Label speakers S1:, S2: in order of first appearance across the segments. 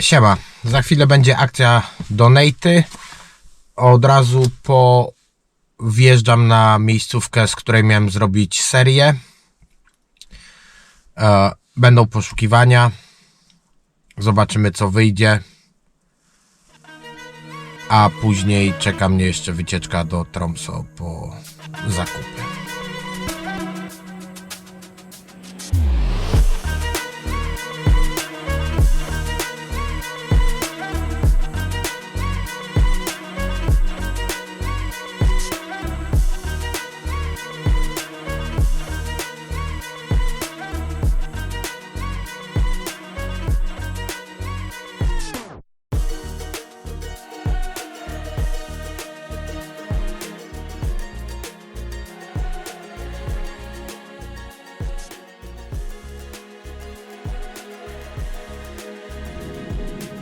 S1: Siema, za chwilę będzie akcja Donaty. Od razu po wjeżdżam na miejscówkę, z której miałem zrobić serię. E, Będą poszukiwania. Zobaczymy co wyjdzie. A później czeka mnie jeszcze wycieczka do Tromso po zakupy.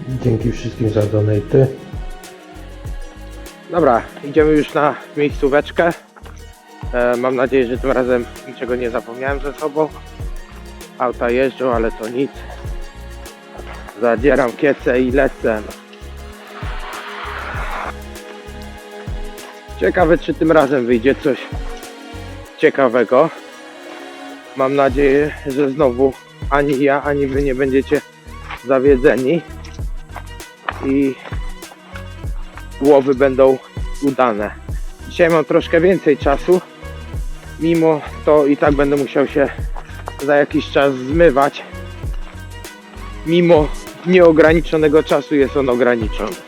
S2: Dzięki wszystkim za donaty. Dobra, idziemy już na miejscóweczkę. E, mam nadzieję, że tym razem niczego nie zapomniałem ze sobą. Auta jeżdżą, ale to nic. Zadzieram kiece i lecę. Ciekawe, czy tym razem wyjdzie coś ciekawego. Mam nadzieję, że znowu ani ja, ani wy nie będziecie zawiedzeni i łowy będą udane. Dzisiaj mam troszkę więcej czasu, mimo to i tak będę musiał się za jakiś czas zmywać. Mimo nieograniczonego czasu jest on ograniczony.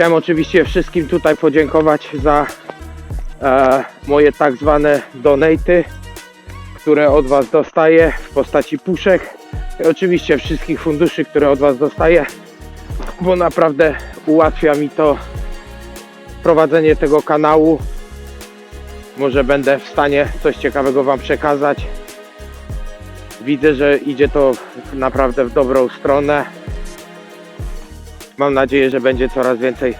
S2: Chciałem oczywiście wszystkim tutaj podziękować za e, moje tak zwane donaty, które od Was dostaję w postaci puszek i oczywiście wszystkich funduszy, które od Was dostaję, bo naprawdę ułatwia mi to prowadzenie tego kanału. Może będę w stanie coś ciekawego Wam przekazać. Widzę, że idzie to naprawdę w dobrą stronę. Mam nadzieję, że będzie coraz więcej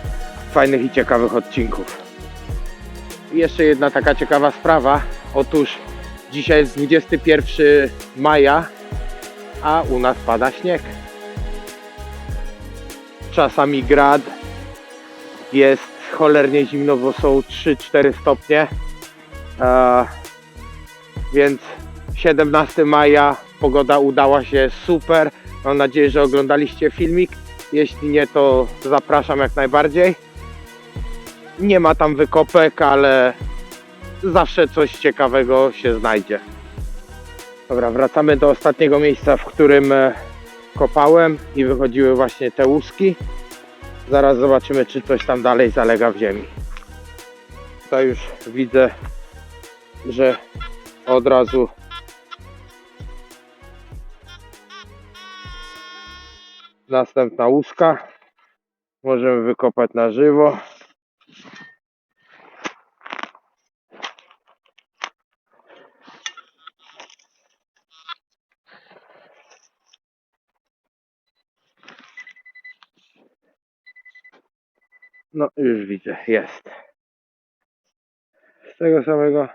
S2: fajnych i ciekawych odcinków. Jeszcze jedna taka ciekawa sprawa. Otóż dzisiaj jest 21 maja, a u nas pada śnieg. Czasami grad. Jest cholernie zimno, bo są 3-4 stopnie. E, więc 17 maja pogoda udała się super. Mam nadzieję, że oglądaliście filmik. Jeśli nie, to zapraszam jak najbardziej. Nie ma tam wykopek, ale zawsze coś ciekawego się znajdzie. Dobra, wracamy do ostatniego miejsca, w którym e, kopałem i wychodziły właśnie te łuski. Zaraz zobaczymy, czy coś tam dalej zalega w ziemi. Tutaj już widzę, że od razu następna łuska. Możemy wykopać na żywo. No, już widzę, jest. Z tego samego.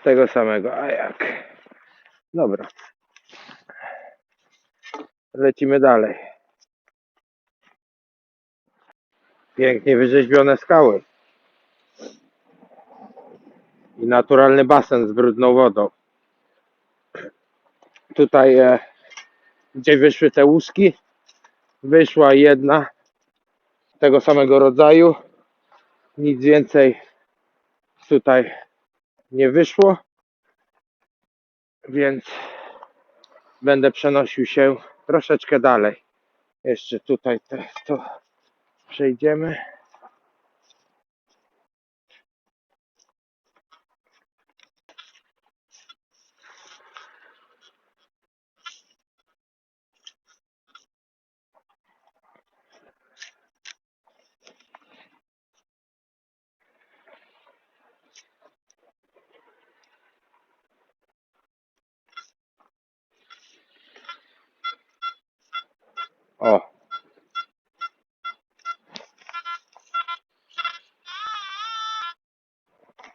S2: Z tego samego, a jak? Dobra. Lecimy dalej. Pięknie wyrzeźbione skały. I naturalny basen z brudną wodą. Tutaj, e, gdzie wyszły te łuski, wyszła jedna tego samego rodzaju. Nic więcej tutaj nie wyszło. Więc będę przenosił się troszeczkę dalej. Jeszcze tutaj te, to przejdziemy.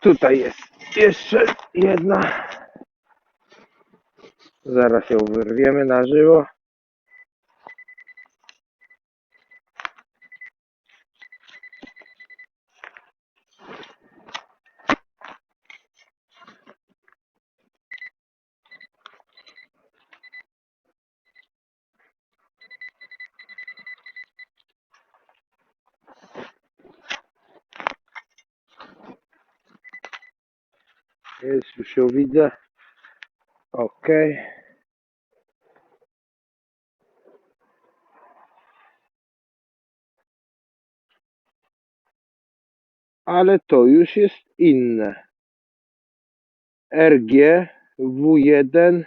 S2: Tutaj jest jeszcze jedna. Zaraz ją wyrwiemy na żywo. Jest, już ją widzę. Ok. Ale to już jest inne. RG W1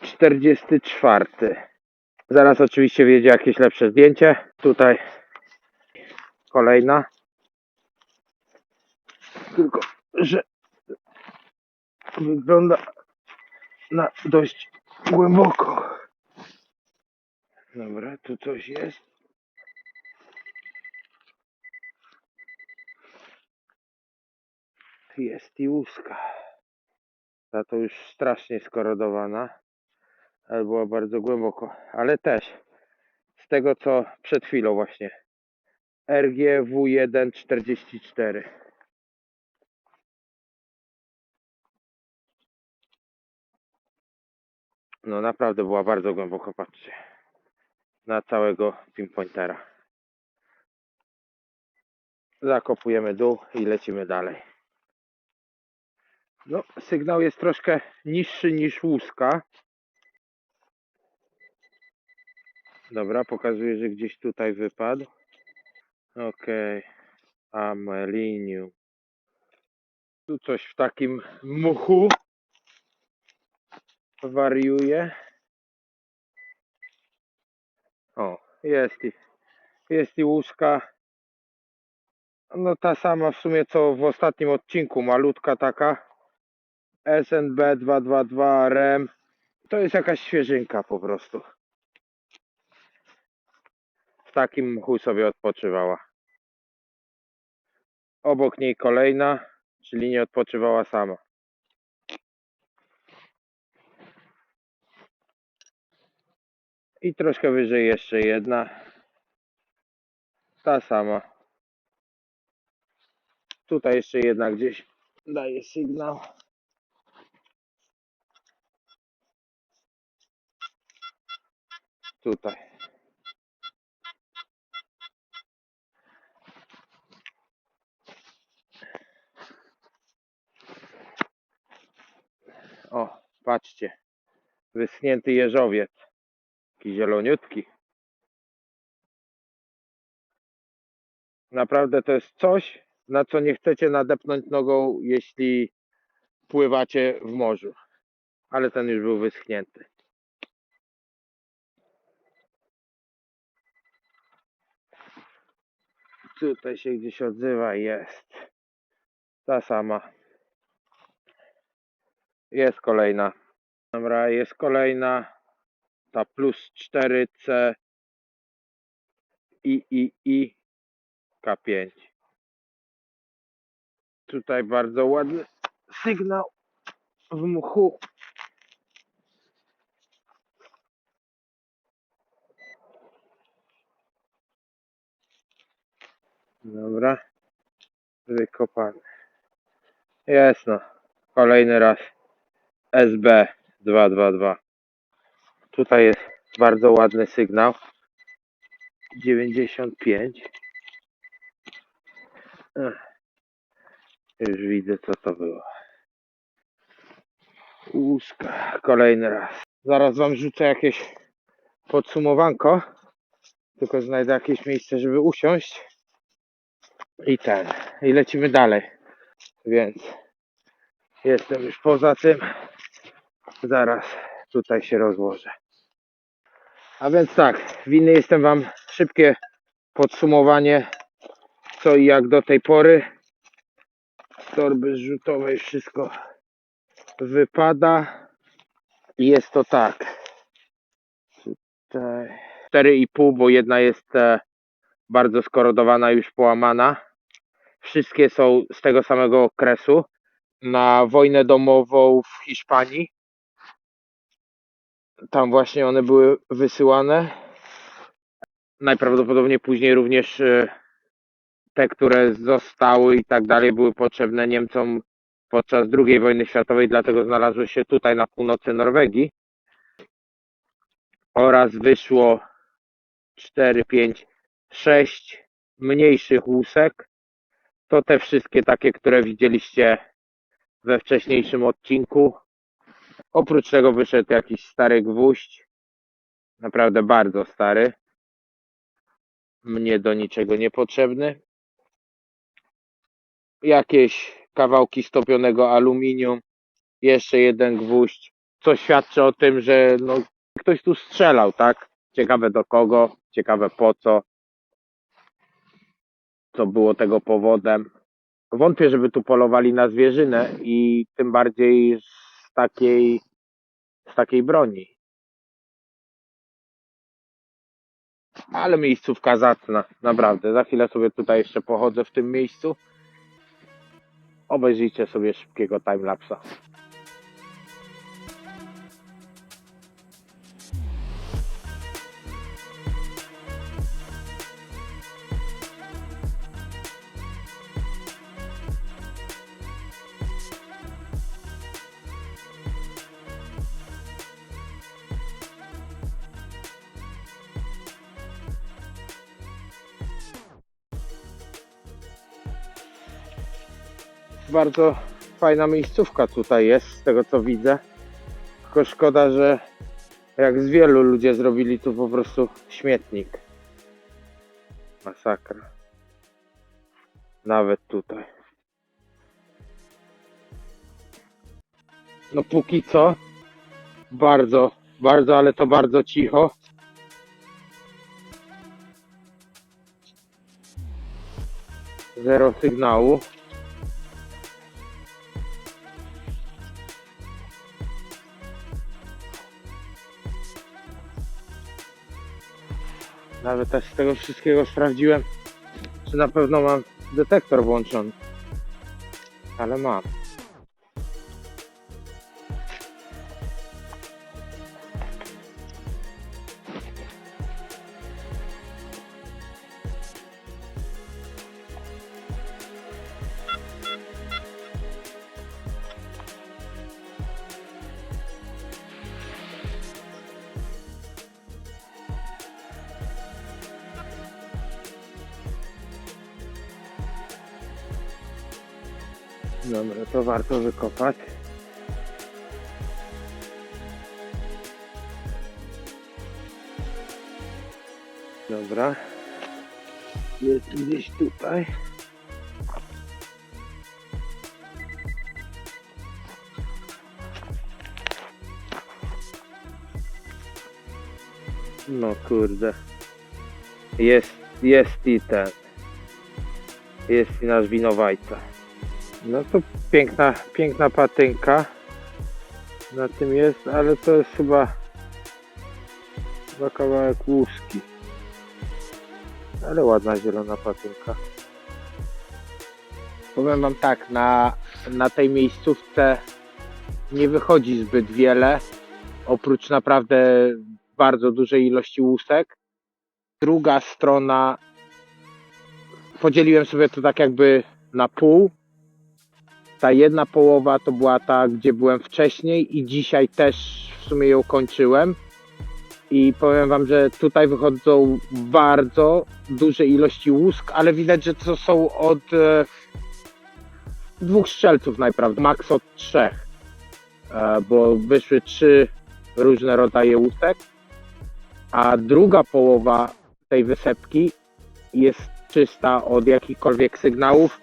S2: 44. Zaraz oczywiście wiedzie jakieś lepsze zdjęcie. Tutaj kolejna. Tylko, że wygląda na dość głęboko. Dobra, tu coś jest. Jest i łuska. Ta to już strasznie skorodowana, ale była bardzo głęboko. Ale też z tego co przed chwilą właśnie. RGW144. No naprawdę była bardzo głęboko, patrzcie. Na całego pinpointera. Zakopujemy dół i lecimy dalej. No, sygnał jest troszkę niższy niż łuska. Dobra, pokazuje, że gdzieś tutaj wypadł. Okej. Amelinium. Tu coś w takim muchu wariuje. O, jest i, jest i łuska. No ta sama w sumie co w ostatnim odcinku, malutka taka. SNB 222 REM. To jest jakaś świeżynka po prostu. W takim mchu sobie odpoczywała. Obok niej kolejna, czyli nie odpoczywała sama. I troszkę wyżej jeszcze jedna. Ta sama. Tutaj jeszcze jedna gdzieś daje sygnał. Tutaj. O, patrzcie. Wyschnięty jeżowiec. Taki zieloniutki. Naprawdę to jest coś, na co nie chcecie nadepnąć nogą, jeśli pływacie w morzu. Ale ten już był wyschnięty. Tutaj się gdzieś odzywa, jest. Ta sama. Jest kolejna. Dobra, jest kolejna. Ta plus 4C i i i K5. Tutaj bardzo ładny sygnał w mchu. Dobra. Wykopany. Jest no. Kolejny raz. SB 222. Tutaj jest bardzo ładny sygnał. 95. Ech. Już widzę co to było. Łuska. Kolejny raz. Zaraz wam rzucę jakieś podsumowanko. Tylko znajdę jakieś miejsce, żeby usiąść. I ten. I lecimy dalej. Więc jestem już poza tym. Zaraz tutaj się rozłożę. A więc tak, winny jestem Wam szybkie podsumowanie co i jak do tej pory. Z torby zrzutowej wszystko wypada. Jest to tak. Tutaj 4,5, bo jedna jest e, bardzo skorodowana, już połamana. Wszystkie są z tego samego okresu. Na wojnę domową w Hiszpanii. Tam właśnie one były wysyłane. Najprawdopodobniej później również e, te, które zostały i tak dalej, były potrzebne Niemcom podczas II wojny światowej, dlatego znalazły się tutaj na północy Norwegii. Oraz wyszło 4, 5, 6 mniejszych łusek. To te wszystkie takie, które widzieliście we wcześniejszym odcinku. Oprócz tego wyszedł jakiś stary gwóźdź. Naprawdę bardzo stary. Mnie do niczego niepotrzebny. Jakieś kawałki stopionego aluminium. Jeszcze jeden gwóźdź. Co świadczy o tym, że no, ktoś tu strzelał, tak? Ciekawe do kogo, ciekawe po co. Co było tego powodem. Wątpię, żeby tu polowali na zwierzynę i tym bardziej takiej, z takiej broni. Ale miejscówka zacna, naprawdę. Za chwilę sobie tutaj jeszcze pochodzę w tym miejscu. Obejrzyjcie sobie szybkiego timelapsa. Bardzo fajna miejscówka tutaj jest, z tego co widzę. Tylko szkoda, że jak z wielu ludzie zrobili tu po prostu śmietnik. Masakra. Nawet tutaj. No póki co bardzo, bardzo, ale to bardzo cicho. Zero sygnału. Nawet też z tego wszystkiego sprawdziłem, czy na pewno mam detektor włączony. Ale mam. Dobra, to warto wykopać. Dobra. Jest gdzieś tutaj. No kurde. Jest, jest i ten. Jest i nasz winowajca. No to piękna, piękna patynka na tym jest, ale to jest chyba, chyba kawałek łuski. Ale ładna zielona patynka. Powiem wam tak, na, na tej miejscówce nie wychodzi zbyt wiele, oprócz naprawdę bardzo dużej ilości łusek. Druga strona, podzieliłem sobie to tak jakby na pół, ta jedna połowa to była ta, gdzie byłem wcześniej i dzisiaj też w sumie ją kończyłem. I powiem wam, że tutaj wychodzą bardzo duże ilości łusk, ale widać, że to są od e, dwóch strzelców najprawdopodobniej, maks od trzech. E, bo wyszły trzy różne rodzaje łusek, a druga połowa tej wysepki jest czysta od jakichkolwiek sygnałów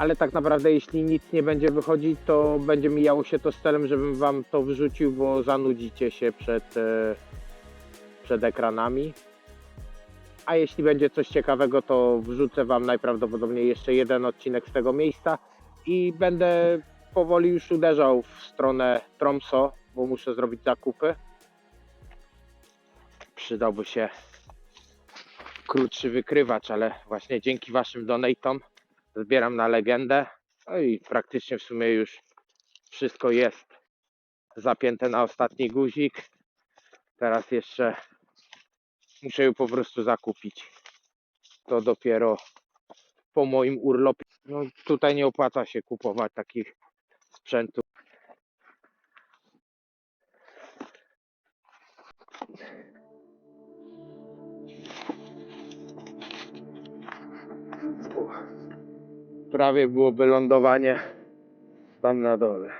S2: ale tak naprawdę jeśli nic nie będzie wychodzić, to będzie mijało się to z celem, żebym wam to wrzucił, bo zanudzicie się przed, e, przed ekranami. A jeśli będzie coś ciekawego, to wrzucę wam najprawdopodobniej jeszcze jeden odcinek z tego miejsca i będę powoli już uderzał w stronę Tromso, bo muszę zrobić zakupy. Przydałby się krótszy wykrywacz, ale właśnie dzięki waszym donatom zbieram na legendę. No i praktycznie w sumie już wszystko jest zapięte na ostatni guzik. Teraz jeszcze muszę ją po prostu zakupić. To dopiero po moim urlopie. No tutaj nie opłaca się kupować takich sprzętów. Prawie byłoby lądowanie tam na dole.